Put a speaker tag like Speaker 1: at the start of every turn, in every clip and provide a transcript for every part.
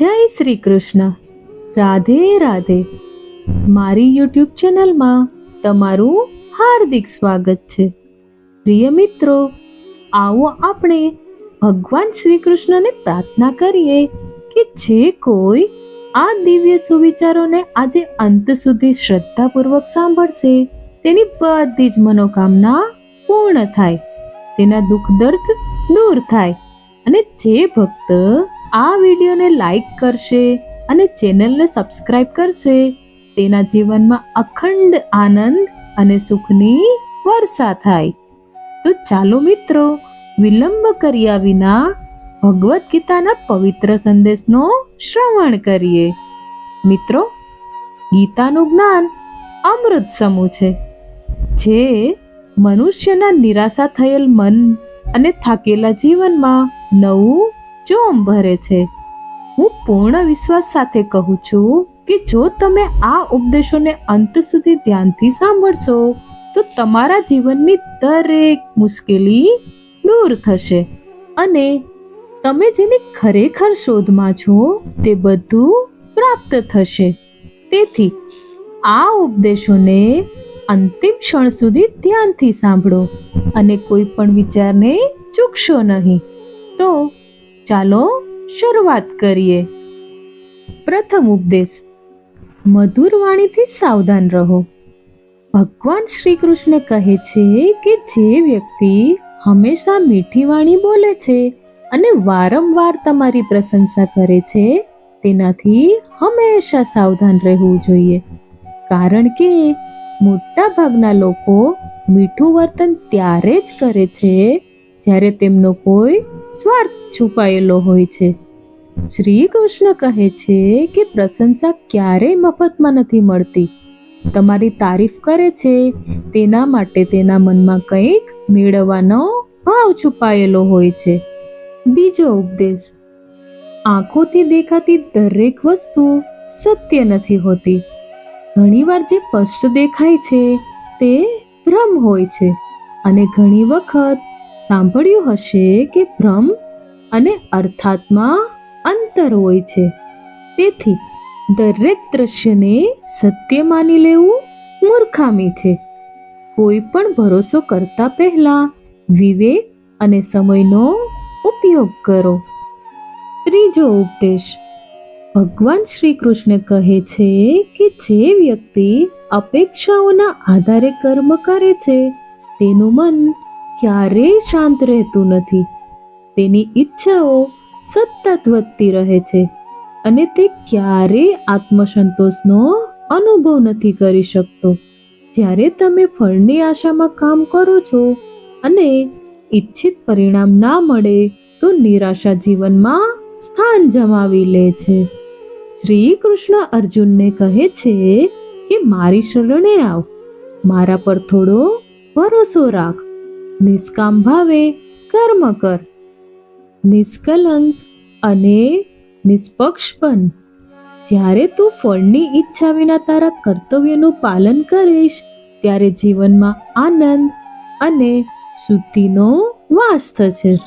Speaker 1: જય શ્રી કૃષ્ણ. રાધે રાધે. મારી યુટ્યુબ ચેનલમાં તમારું હાર્દિક સ્વાગત છે. પ્રિય મિત્રો, આવો આપણે ભગવાન શ્રી કૃષ્ણને પ્રાર્થના કરીએ કે જે કોઈ આ દિવ્ય સુવિચારોને આજે અંત સુધી શ્રદ્ધાપૂર્વક સાંભળશે, તેની બધી જ મનોકામના પૂર્ણ થાય. તેના દુઃખ દર્દ દૂર થાય. અને જે ભક્ત આ વિડીયોને લાઈક કરશે અને ચેનલને સબસ્ક્રાઇબ કરશે. તેના જીવનમાં અખંડ આનંદ અને સુખની વર્ષા થાય. તો ચાલો મિત્રો, વિલંબ કર્યા વિના ભગવદ્ ગીતાના પવિત્ર સંદેશનો શ્રવણ કરીએ. મિત્રો, ગીતાનું જ્ઞાન અમૃત સમૂહ છે, જે મનુષ્યના નિરાશા થયેલ મન અને થાકેલા જીવનમાં નવું જોમ ભરે છે. હું પૂર્ણ વિશ્વાસ સાથે કહું છું કે જો તમે આ ઉપદેશોને અંત સુધી ધ્યાનથી સાંભળશો, તો તમારા જીવનની દરેક મુશ્કેલી દૂર થશે અને તમે જેની ખરેખર શોધમાં છો, તે બધું પ્રાપ્ત થશે. તેથી, આ ઉપદેશોને અંતિમ ક્ષણ સુધી ધ્યાનથી સાંભળો અને કોઈ પણ વિચારને ચૂકશો નહીં. તો ચાલો શરૂઆત કરીએ. પ્રથમ ઉપદેશ. મધુર વાણીથી સાવધાન રહો. ભગવાન શ્રી કૃષ્ણ કહે છે કે જે વ્યક્તિ હંમેશા મીઠી વાણી બોલે છે અને વારંવાર તમારી પ્રશંસા કરે છે, તેનાથી હંમેશા સાવધાન રહેવું જોઈએ. કારણ કે મોટા ભાગના લોકો મીઠું વર્તન ત્યારે જ કરે છે જ્યારે તેમનો કોઈ સ્વાર્થ છુપાયેલો હોય છે. શ્રી કૃષ્ણ કહે છે કે પ્રશંસા ક્યારેય મફતમાં નથી મળતી. તમારી તારીફ કરે છે, તેના માટે તેના મનમાં કંઈક મેળવવાનો ભાવ છુપાયેલો હોય છે. બીજો ઉપદેશ, આંખોથી દેખાતી દરેક વસ્તુ સત્ય નથી હોતી. ઘણીવાર જે સ્પષ્ટ દેખાય છે, તે ભ્રમ હોય છે અને ઘણી વખત સાંભળ્યું હશે કે ભ્રમ અને અર્થાત્મા અંતર હોય છે. તેથી દરેક દ્રશ્યને સત્ય માની લેવું મૂર્ખામી છે. કોઈ પણ ભરોસો કરતા પહેલા વિવેક અને સમયનો ઉપયોગ કરો. ત્રીજો ઉપદેશ. ભગવાન શ્રી કૃષ્ણ કહે છે કે જે વ્યક્તિ અપેક્ષાઓના આધારે કર્મ કરે છે, તેનું મન ક્યારેય શાંત રહેતું નથી. તેની ઈચ્છાઓ સતત વધતી રહે છે અને તે ક્યારેય આત્મસંતોષનો અનુભવ નથી કરી શકતો. જ્યારે તમે ફળની આશામાં કામ કરો છો અને ઈચ્છિત પરિણામ ના મળે તો નિરાશા જીવનમાં સ્થાન જમાવી લે છે. શ્રી કૃષ્ણ અર્જુનને કહે છે કે, મારી શરણે આવ. મારા પર થોડો ભરોસો રાખ. નિષ્કામ ભાવે કર્મ કર. નિષ્કલંક અને નિષ્પક્ષ બન. જ્યારે તું ફળની ઈચ્છા વિના તારા કર્તવ્યનું પાલન કરીશ, ત્યારે જીવનમાં આનંદ અને શુદ્ધિનો વાસ થશે.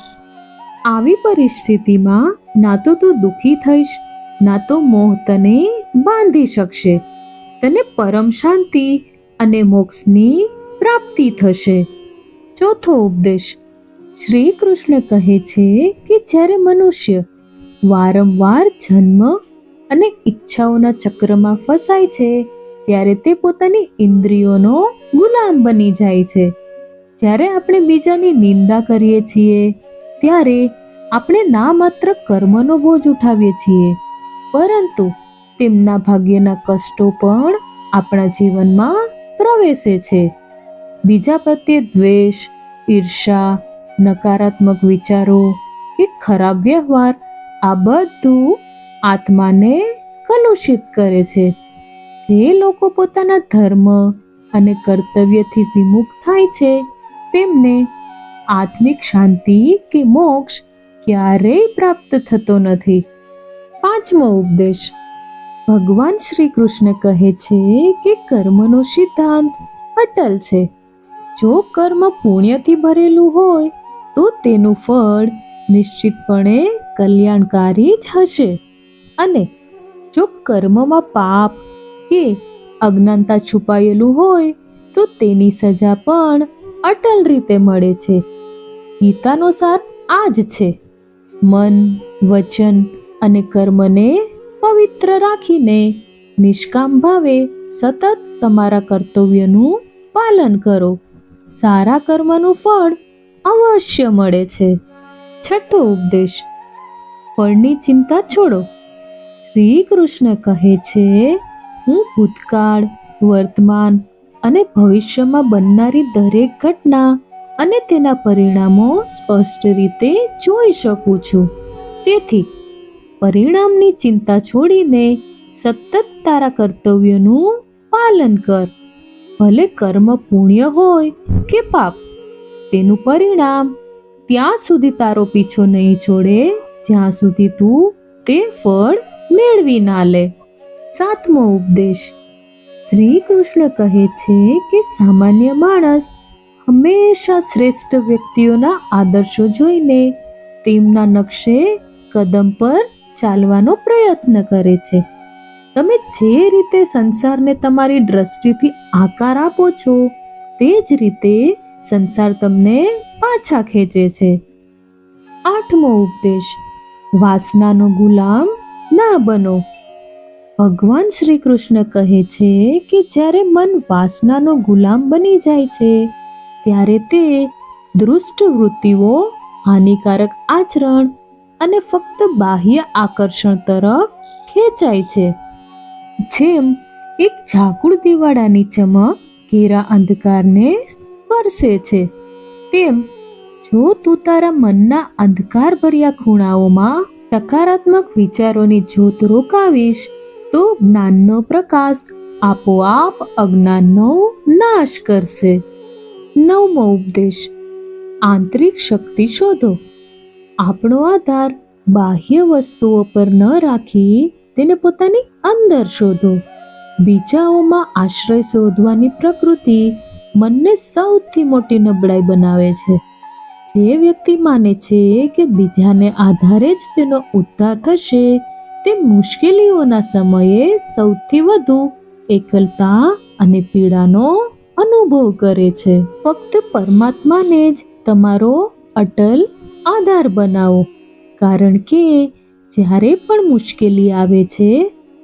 Speaker 1: આવી પરિસ્થિતિમાં ના તો તું દુઃખી થઈશ, ના તો મોહ તને બાંધી શકશે. તને પરમ શાંતિ અને મોક્ષની પ્રાપ્તિ થશે. ચોથો ઉપદેશ. શ્રી કૃષ્ણ કહે છે કે જ્યારે મનુષ્ય વારંવાર જન્મ અને ઈચ્છાઓના ચક્રમાં ફસાય છે, ત્યારે તે પોતાની ઇન્દ્રિયોનો ગુલામ બની જાય છે. જ્યારે આપણે બીજાની નિંદા કરીએ છીએ, ત્યારે આપણે ના માત્ર કર્મનો બોજ ઉઠાવીએ છીએ, પરંતુ તેમના ભાગ્યના કષ્ટો પણ આપણા જીવનમાં પ્રવેશે છે. બીજા પ્રત્યે દ્વેષ, ઈર્ષા, નકારાત્મક વિચારો કે ખરાબ વ્યવહાર, આ બધું આત્માને કલુષિત કરે છે. જે લોકો પોતાના ધર્મ અને કર્તવ્યથી વિમુખ થાય છે, તેમને આત્મિક શાંતિ કે મોક્ષ ક્યારેય પ્રાપ્ત થતો નથી. પાંચમો ઉપદેશ. ભગવાન શ્રી કૃષ્ણ કહે છે કે કર્મનો સિદ્ધાંત અટલ છે. જો કર્મ પુણ્યથી ભરેલું હોય, તો તેનું ફળ નિશ્ચિતપણે કલ્યાણકારી જ હશે. અને જો કર્મમાં પાપ કે અજ્ઞાનતા છુપાયેલું હોય, તો તેની સજા પણ અટલ રીતે મળે છે. ગીતાનો સાર આ જ છે. મન, વચન અને કર્મને પવિત્ર રાખીને નિષ્કામ ભાવે સતત તમારા કર્તવ્યનું પાલન કરો. સારા કર્મનું ફળ અવશ્ય મળે છે. છઠ્ઠો ઉપદેશ. ફળની ચિંતા છોડો. શ્રી કૃષ્ણ કહે છે, હું ભૂતકાળ, વર્તમાન અને ભવિષ્યમાં બનનારી દરેક ઘટના અને તેના પરિણામો સ્પષ્ટ રીતે જોઈ શકું છું. તેથી, પરિણામની ચિંતા છોડીને સતત તારા કર્તવ્યોનું પાલન કર. ભલે કર્મ પુણ્ય હોય કે પાપ. તેનું પરિણામ, ત્યાં સુધી તારો પીછો નહીં છોડે, જ્યાં સુધી તું તે ફળ મેળવી ના લે. સાતમો ઉપદેશ. શ્રી કૃષ્ણ કહે છે કે સામાન્ય માણસ હંમેશા શ્રેષ્ઠ વ્યક્તિઓના આદર્શો જોઈને તેમના નકશે કદમ પર ચાલવાનો પ્રયત્ન કરે છે. તમે જે રીતે સંસારને તમારી દ્રષ્ટિથી આકાર આપો છો તે જ રીતે સંસાર તમને પાછા ખેંચે છે. આઠમો ઉપદેશ, વાસનાનો ગુલામ ના બનો. ભગવાન શ્રી કૃષ્ણ કહે છે કે જ્યારે મન વાસનાનો ગુલામ બની જાય છે, ત્યારે તે દુષ્ટ વૃત્તિઓ, હાનિકારક આચરણ અને ફક્ત બાહ્ય આકર્ષણ તરફ ખેંચાય છે. જેમ એક ઝાકુળ દિવાળાની ચમક ઘેરા અંધકારને સ્પર્શે છે. તેમ જો તું તારા મનના અંધકાર ભર્યા ખૂણાઓમાં સકારાત્મક વિચારોની જ્યોત રોકાવીશ, તો જ્ઞાનનો પ્રકાશ આપોઆપ અજ્ઞાનનો નાશ કરશે. નવમો ઉપદેશ. આંતરિક શક્તિ શોધો. આપણો આધાર બાહ્ય વસ્તુઓ પર ન રાખી તેને પોતાની અંદર શોધો. બીજાઓમાં આશ્રય શોધવાની પ્રકૃતિ મનને સૌથી મોટી નબળાઈ બનાવે છે. જે વ્યક્તિ માને છે કે બીજાને આધારે જ તેનો ઉદ્ધાર થશે, તે મુશ્કેલીઓના સમયે સૌથી વધુ એકલતા અને પીડાનો અનુભવ કરે છે. ફક્ત પરમાત્માને જ તમારો અટલ આધાર બનાવો, કારણ કે જ્યારે પણ મુશ્કેલી આવે છે,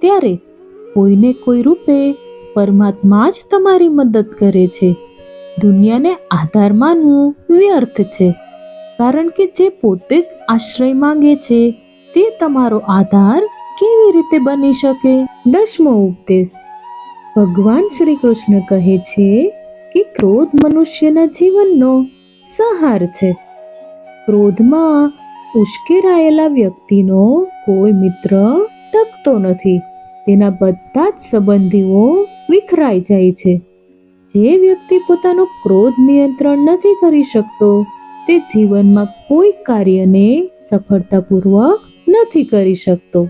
Speaker 1: ત્યારે કોઈને કોઈ રૂપે પરમાત્મા જ તમારી મદદ કરે છે. દુનિયાને આધાર માનવું વ્યર્થ છે. કારણ કે જે પોતે જ આશ્રય માંગે છે, તે તમારો આધાર કેવી રીતે બની શકે? દસમો ઉપદેશ. ભગવાન શ્રી કૃષ્ણ કહે છે કે ક્રોધ મનુષ્યના જીવનનો સહાર છે. ક્રોધમાં ઉશ્કેરાયેલા વ્યક્તિનો કોઈ મિત્ર ટકતો નથી. તેના બધા જ સંબંધીઓ વિખરાઈ જાય છે. જે વ્યક્તિ પોતાનો ક્રોધ નિયંત્રણ નથી કરી શકતો, તે જીવનમાં કોઈ કાર્યને સફળતાપૂર્વક નથી કરી શકતો.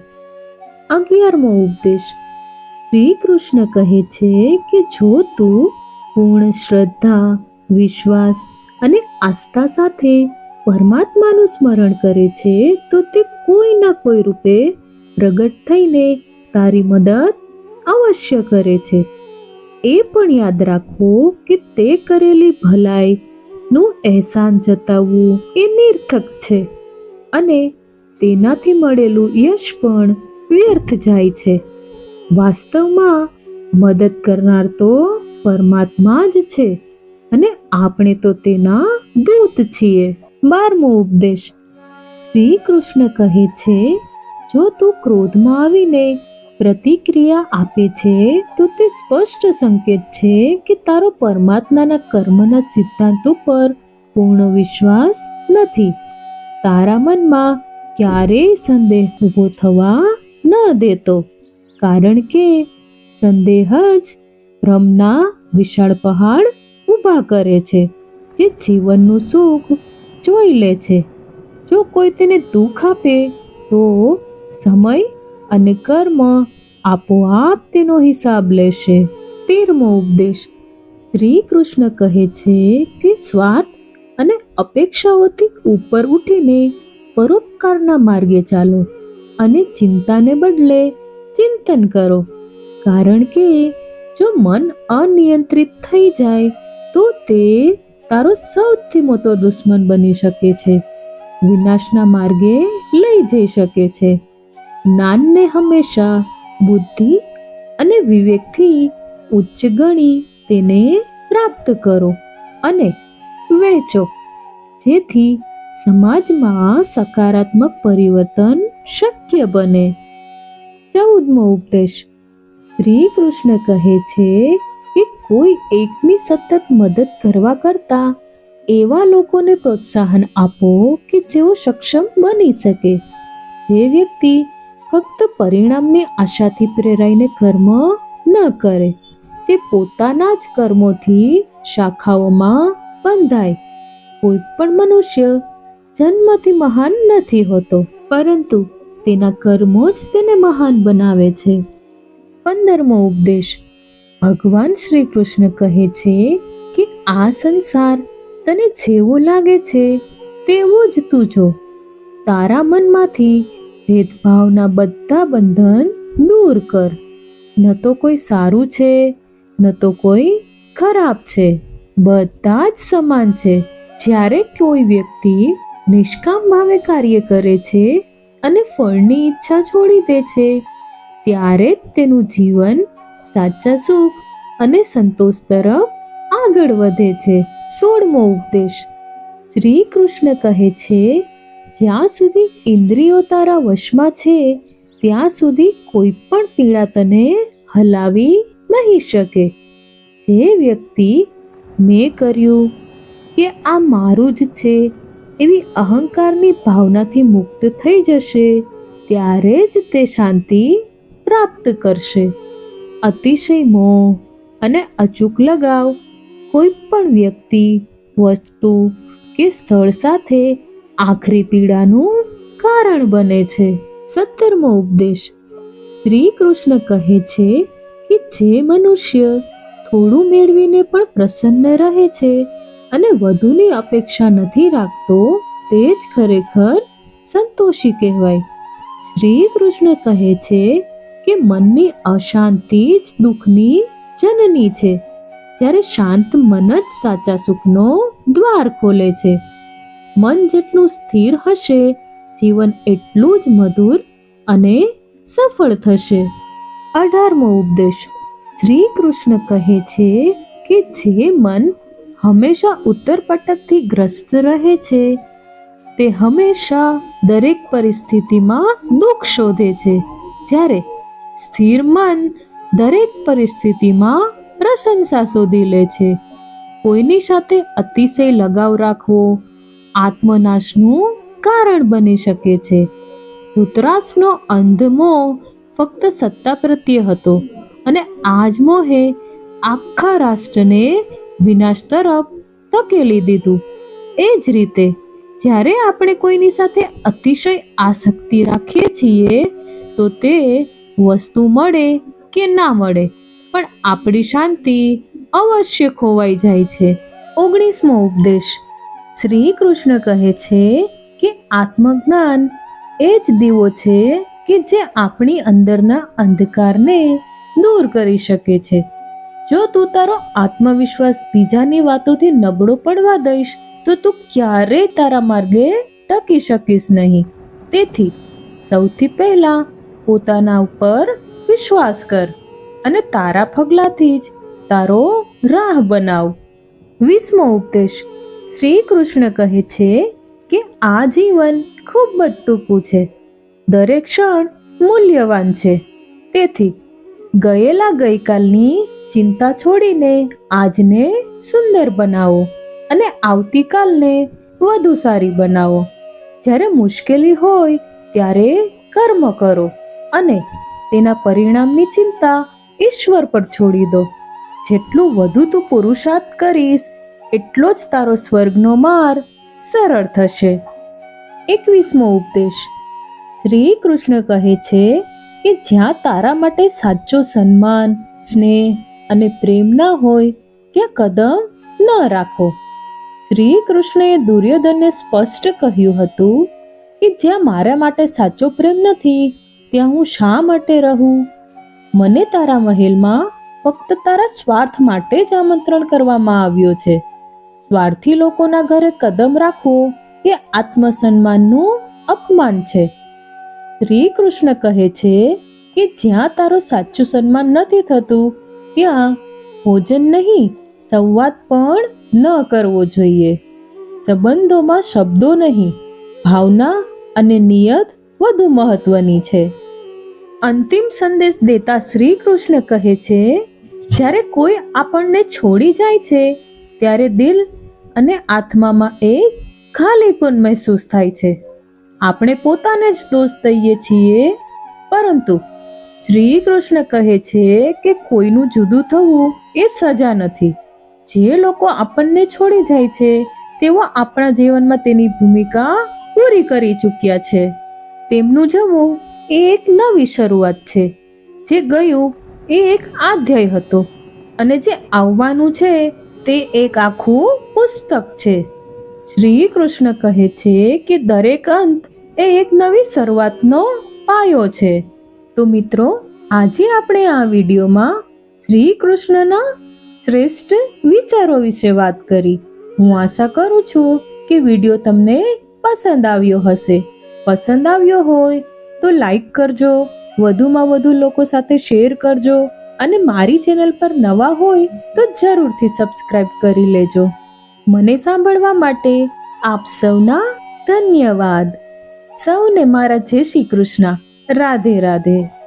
Speaker 1: અગિયારમો ઉપદેશ. શ્રી કૃષ્ણ કહે છે કે જો તું પૂર્ણ શ્રદ્ધા, વિશ્વાસ અને આસ્થા સાથે પરમાત્માનું સ્મરણ કરે છે, તો તે કોઈ ના કોઈ રૂપે પ્રગટ થઈને તારી મદદ અવશ્ય કરે છે. એ પણ યાદ રાખો કે તે કરેલી ભલાઈ નું અહેસાન જતાવવું એ નિર્થક છે અને તેનાથી મળેલું યશ પણ વ્યર્થ જાય છે. વાસ્તવમાં મદદ કરનાર તો પરમાત્મા જ છે અને આપણે તો તેના દૂત છીએ. બારમો ઉપદેશ. શ્રી કૃષ્ણ કહે છે, જો તું ક્રોધમાં આવીને પ્રતિક્રિયા આપે છે, તો તે સ્પષ્ટ સંકેત છે કે તારો પરમાત્માના કર્મના સિદ્ધાંતો પર પૂર્ણ વિશ્વાસ નથી. તારા મનમાં ક્યારેય સંદેહ ઊભો થવા ન દેતો, કારણ કે સંદેહ જ ભ્રમના વિશાળ પહાડ ઊભા કરે છે, જે જીવનનું સુખ જોઈ લે છે. જો કોઈ તેને દુઃખ આપે, તો સમય અને કર્મ આપોઆપ તેનો હિસાબ લેશે. તેરમો ઉપદેશ. શ્રી કૃષ્ણ કહે છે કે સ્વાર્થ અને અપેક્ષાઓથી ઉપર ઉઠીને પરોપકારના માર્ગે ચાલો અને ચિંતાને બદલે ચિંતન કરો. કારણ કે જો મન અનિયંત્રિત થઈ જાય, તો તે તારો સૌથી મોટો દુશ્મન બની શકે છે. વિનાશના માર્ગે લઈ જઈ શકે છે. જ્ઞાનને હંમેશા બુદ્ધિ અને વિવેકથી ઉચ્ચ ગણી તેને પ્રાપ્ત કરો અને વહેંચો, જેથી સમાજમાં સકારાત્મક પરિવર્તન શક્ય બને. ચૌદમો ઉપદેશ. શ્રી કૃષ્ણ કહે છે કે કોઈ એકની સતત મદદ કરવા કરતા એવા લોકોને પ્રોત્સાહન આપો કે જેઓ સક્ષમ બની શકે. જે વ્યક્તિ ફક્ત પરિણામની આશાથી પ્રેરાઈને કર્મ ન કરે. તે પોતાના જ કર્મોથી શાખાઓમાં બંધાય. કોઈ પણ મનુષ્ય જન્મથી મહાન નથી હોતો, પરંતુ તેના કર્મો જ તેને મહાન બનાવે છે. પંદરમો ઉપદેશ. ભગવાન શ્રી કૃષ્ણ કહે છે કે આ સંસાર તને જેવો લાગે છે, તેવું જ તું જો. તારા મનમાંથી ભેદભાવના બધા બંધન દૂર કર. ન તો કોઈ સારું છે, ન તો કોઈ ખરાબ છે. બધા જ સમાન છે. જ્યારે કોઈ વ્યક્તિ નિષ્કામ ભાવે કાર્ય કરે છે અને ફળની ઈચ્છા છોડી દે છે, ત્યારે જ તેનું જીવન સાચા સુખ અને સંતોષ તરફ આગળ વધે છે. સોળમો ઉપદેશ. શ્રી કૃષ્ણ કહે છે જ્યાં સુધી ઇન્દ્રિયો તારા વશમાં છે, ત્યાં સુધી કોઈ પણ પીડા તને હલાવી નહીં શકે. જે વ્યક્તિ મેં કર્યું કે આ મારું જ છે, એવી અહંકારની ભાવનાથી મુક્ત થઈ જશે, ત્યારે જ તે શાંતિ પ્રાપ્ત કરશે. અતિશય મોહ અને અચૂક લગાવ કોઈ પણ વ્યક્તિ, વસ્તુ કે સ્થળ સાથે આખરી પીડાનું કારણ બને છે. સત્તરમો ઉપદેશ. શ્રી કૃષ્ણ કહે છે કે જે મનુષ્ય થોડું મેળવીને પણ પ્રસન્ન રહે છે અને વધુની અપેક્ષા નથી રાખતો, તે જ ખરેખર સંતોષી કહેવાય. શ્રી કૃષ્ણ કહે છે કે મનની અશાંતિ જ દુઃખની જનની છે. જ્યારે શાંત મન જ સાચા સુખનો દ્વાર ખોલે છે. મન જેટલું સ્થિર હશે, જીવન એટલું જ મધુર અને સફળ થશે. અઢારમો ઉપદેશ. શ્રી કૃષ્ણ કહે છે કે જે મન હંમેશા ઉત્તર પટકથી ગ્રસ્ત રહે છે, તે હંમેશા દરેક પરિસ્થિતિમાં દુઃખ શોધે છે. જ્યારે સ્થિર મન દરેક પરિસ્થિતિમાં પ્રશંસા શોધી લે છે, કોઈની સાથે અતિશય લગાવ રાખવો આત્મનાશનું કારણ બની શકે છે. ધૃતરાષ્ટ્રનો અંધ મોહ ફક્ત સત્તા પ્રત્યે હતો અને આજ મોહે આખા રાષ્ટ્રને વિનાશ તરફ ધકેલી દીધું. એ જ રીતે, જ્યારે આપણે કોઈની સાથે અતિશય આસક્તિ રાખીએ છીએ, તો તે વસ્તુ મળે કે ના મળે, પણ આપણી શાંતિ અવશ્ય ખોવાઈ જાય છે. ઓગણીસમો ઉપદેશ. શ્રી કૃષ્ણ કહે છે કે આત્મજ્ઞાન એ જ દીવો છે કે જે આપણી અંદરના અંધકારને દૂર કરી શકે છે. જો તું તારો આત્મવિશ્વાસ બીજાની વાતોથી નબળો પડવા દઈશ, તો તું ક્યારેય તારા માર્ગે ટકી શકીશ નહીં. તેથી સૌથી પહેલા પોતાના ઉપર વિશ્વાસ કર અને તારા પગલાથી જ તારો રાહ બનાવ. વીસમો ઉપદેશ. શ્રી કૃષ્ણ કહે છે કે આ જીવન ખૂબ જ ટૂંકું છે દરેક ક્ષણ મૂલ્યવાન છે. તેથી ગયેલા ગઈકાલની ચિંતા છોડીને આજને સુંદર બનાવો અને આવતીકાલને વધુ સારી બનાવો. જ્યારે મુશ્કેલી હોય ત્યારે કર્મ કરો અને તેના પરિણામની ચિંતા ઈશ્વર પર છોડી દો. જેટલું વધુ તું પુરુષાર્થ કરીશ એટલો જ તારો સ્વર્ગનો માર્ગ સરળ થશે. એકવીસમો ઉપદેશ. શ્રી કૃષ્ણ કહે છે કે જ્યાં તારા માટે સાચો સન્માન, સ્નેહ અને પ્રેમ ના હોય, ત્યાં કદમ ન રાખો. શ્રી કૃષ્ણએ દુર્યોધનને સ્પષ્ટ કહ્યું હતું કે જ્યાં મારા માટે સાચો પ્રેમ નથી, ત્યાં હું શા માટે રહું? મને તારા મહેલમાં ફક્ત તારા સ્વાર્થ માટે જ આમંત્રણ કરવામાં આવ્યો છે. સ્વાર્થી લોકોના ઘરે કદમ રાખવું એ આત્મસન્માનનું અપમાન છે. શ્રી કૃષ્ણ કહે છે કે જ્યાં તારું સાચું સન્માન નથી થતું, ત્યાં ભોજન નહીં, સંવાદ પણ ન કરવો જોઈએ. સંબંધોમાં શબ્દો નહીં, ભાવના અને નિયત વધુ મહત્વની છે. અંતિમ સંદેશ દેતા શ્રી કૃષ્ણ કહે છે, જ્યારે કોઈ આપણને છોડી જાય છે, ત્યારે દિલ અને આત્મામાં એ ખાલીપણ મહેસૂસ થાય છે. આપણે પોતાને જ દોષ દઈએ છીએ, પરંતુ શ્રી કૃષ્ણ કહે છે કે કોઈનું જુદું થવું એ સજા નથી. જે લોકો આપણને છોડી જાય છે, તેઓ આપણા જીવનમાં તેની ભૂમિકા પૂરી કરી ચૂક્યા છે. તેમનું જવું એ એક નવી શરૂઆત છે, જે ગયું એ એક આધ્યાય હતો અને જે આવવાનું છે તે એક આખું પુસ્તક છે. શ્રી કૃષ્ણ કહે છે કે દરેક અંત એ એક નવી શરૂઆતનો પાયો છે. તો મિત્રો, આજે આપણે આ વિડીયોમાં શ્રી કૃષ્ણના શ્રેષ્ઠ વિચારો વિશે વાત કરી. હું આશા કરું છું કે વીડિયો તમને પસંદ આવ્યો હશે. પસંદ આવ્યો હોય તો લાઈક કરજો, વધુમાં વધુ લોકો સાથે શેર કરજો અને મારી ચેનલ પર નવા હોય તો જરૂરથી સબસ્ક્રાઇબ કરી લેજો. મને સાંભળવા માટે આપ સૌના ધન્યવાદ. સૌને મારા જય શ્રી કૃષ્ણ. રાધે રાધે.